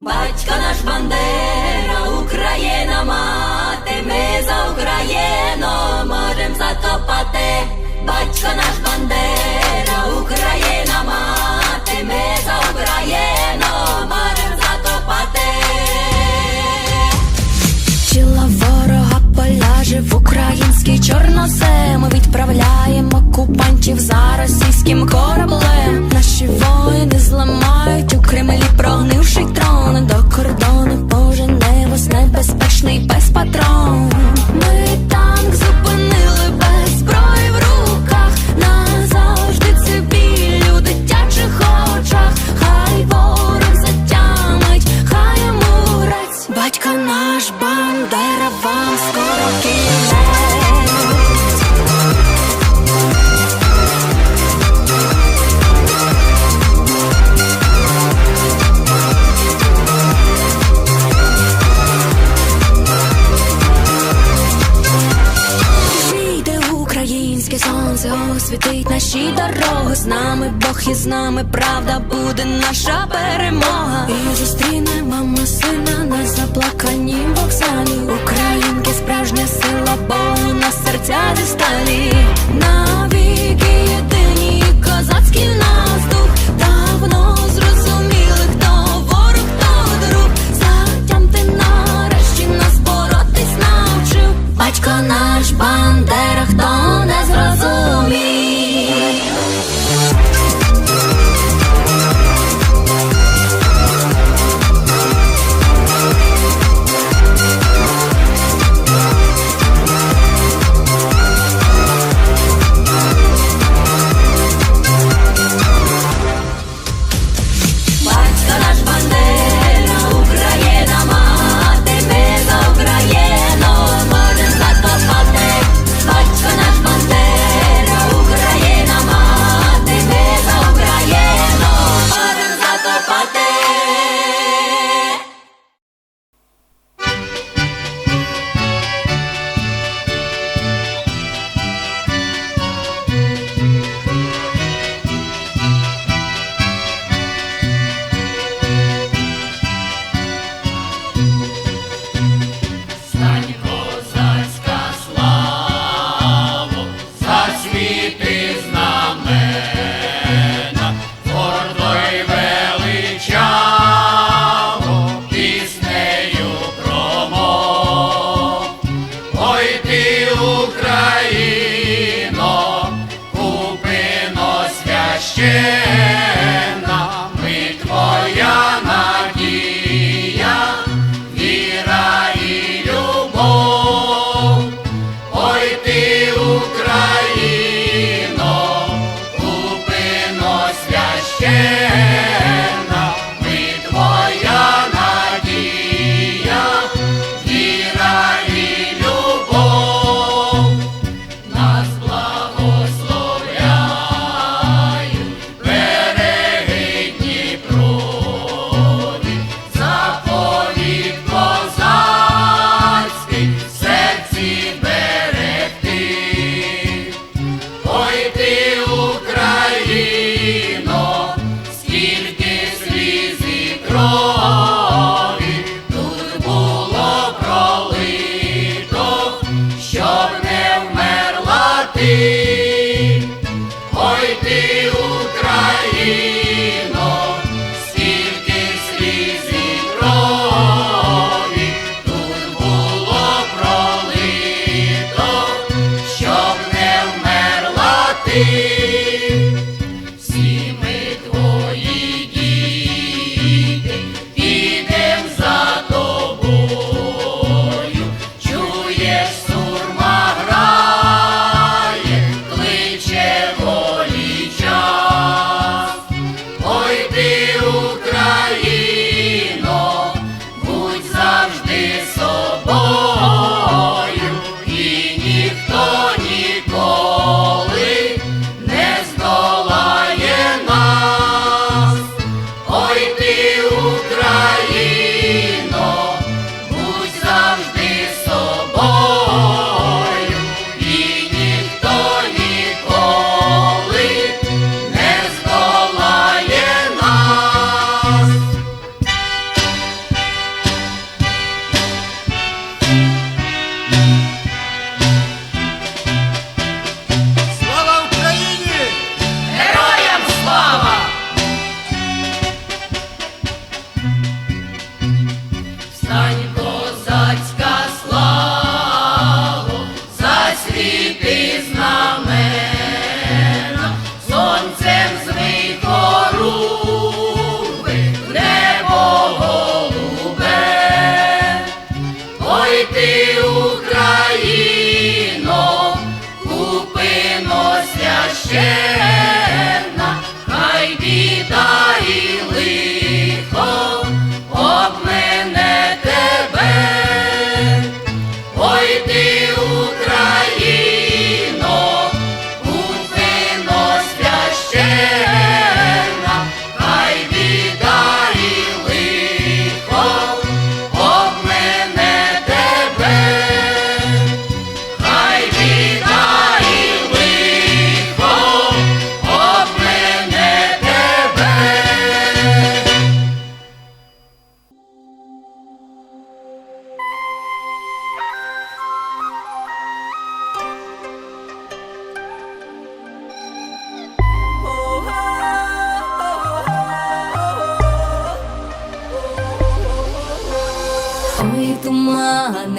Батько наш Бандера, Україна мати, ми за Україну можем закопати. Батько наш Бандера, Україна мати, ми за Україну український чорнозем. Ми відправляємо окупантів за російським кораблем. Наші воїни зламають у Кремлі прогнивший трон. До кордону Боже, вас небезпечний без патрон сонце, освітить наші дороги. З нами Бог і з нами правда буде наша перемога. І зустрінемо ми сина на заплаканім вокзалі. Українки справжня сила, бо у нас серця зі сталі. Навіки єдині козацький в нас дух. Давно зрозуміли, хто ворог, хто друг. Затямте нарешті нас боротись навчив. Батько наш бандера, хто не Yeah.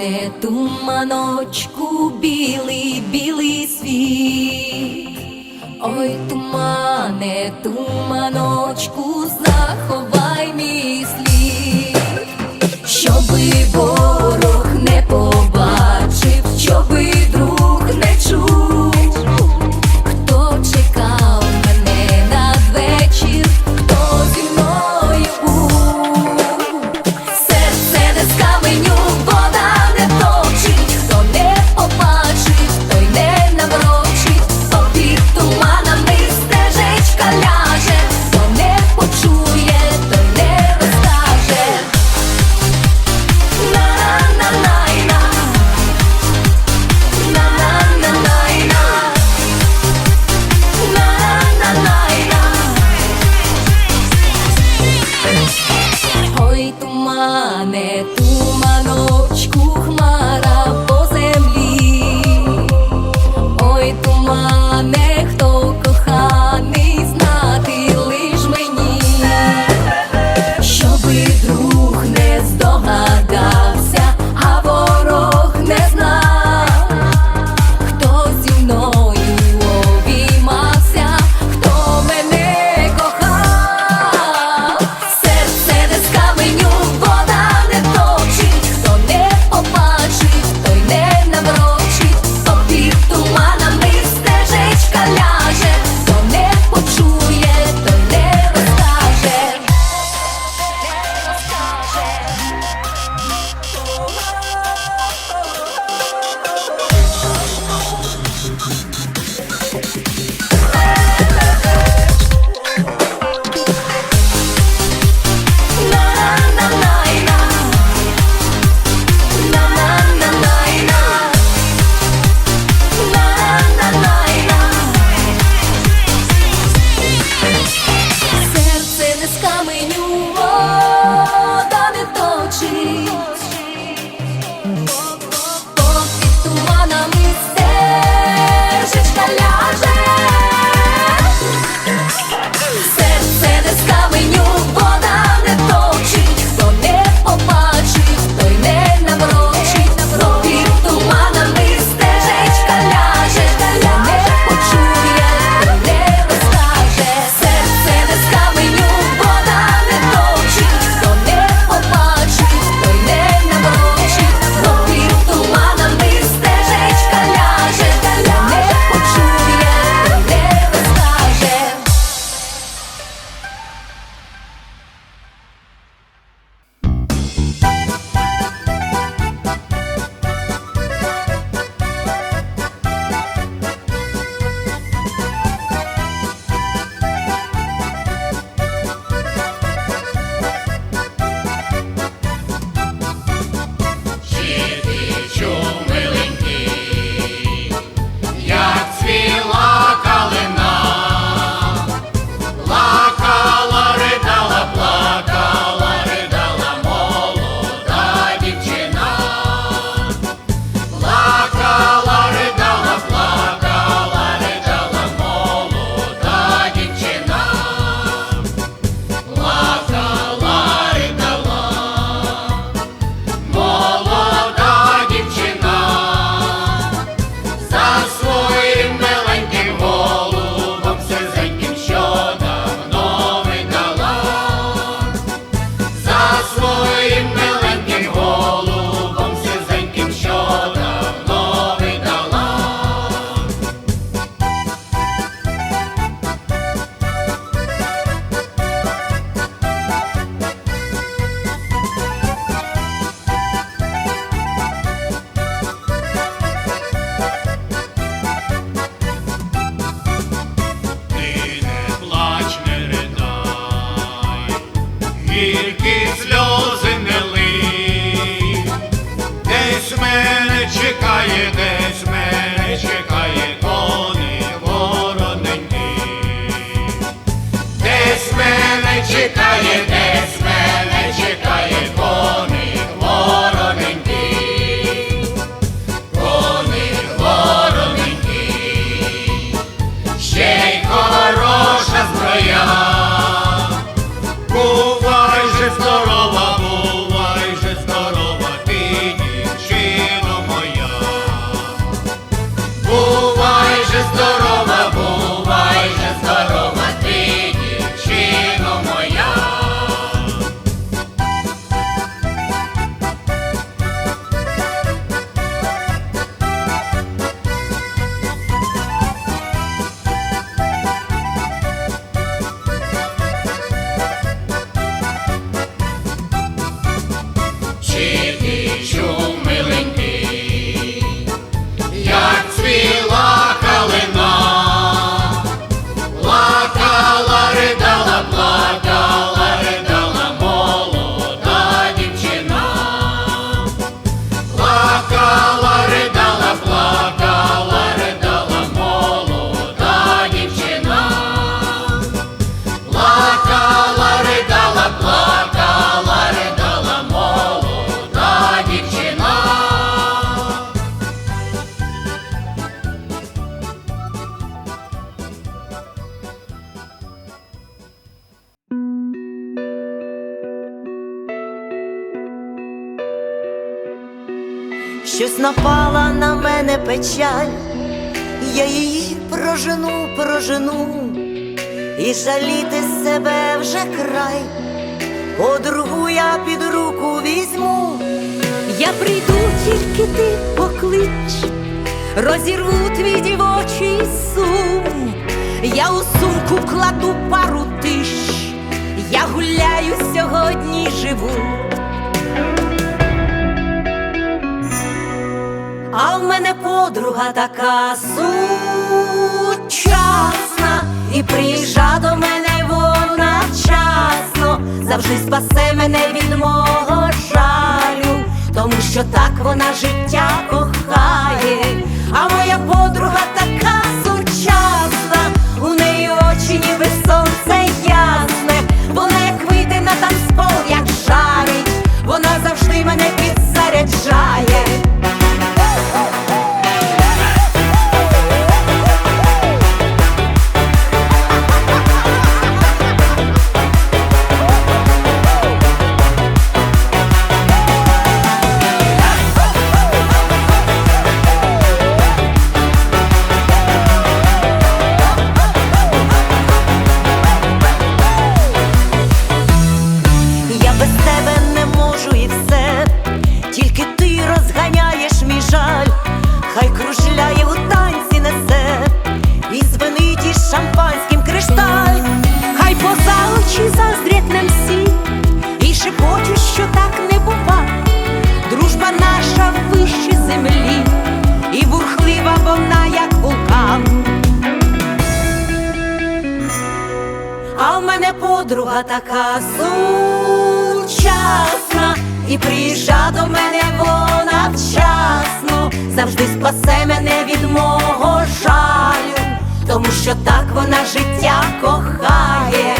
Тумане, туманочку, білий, білий світ. Ой, тумане, туманочку, напала на мене печаль, я її прожену, прожену, і жаліти себе вже край, подругу я під руку візьму. Я прийду, тільки ти поклич, розірву твій дівочий сум. Я у сумку кладу пару тиш, я гуляю сьогодні живу. А в мене подруга така сучасна, і приїжджа до мене вона вчасно, завжди спасе мене від мого жалю, тому що так вона життя кохає, а моя подруга така сучасна, і приїжджа до мене вона вчасно, завжди спасе мене від мого жалю, тому що так вона життя кохає.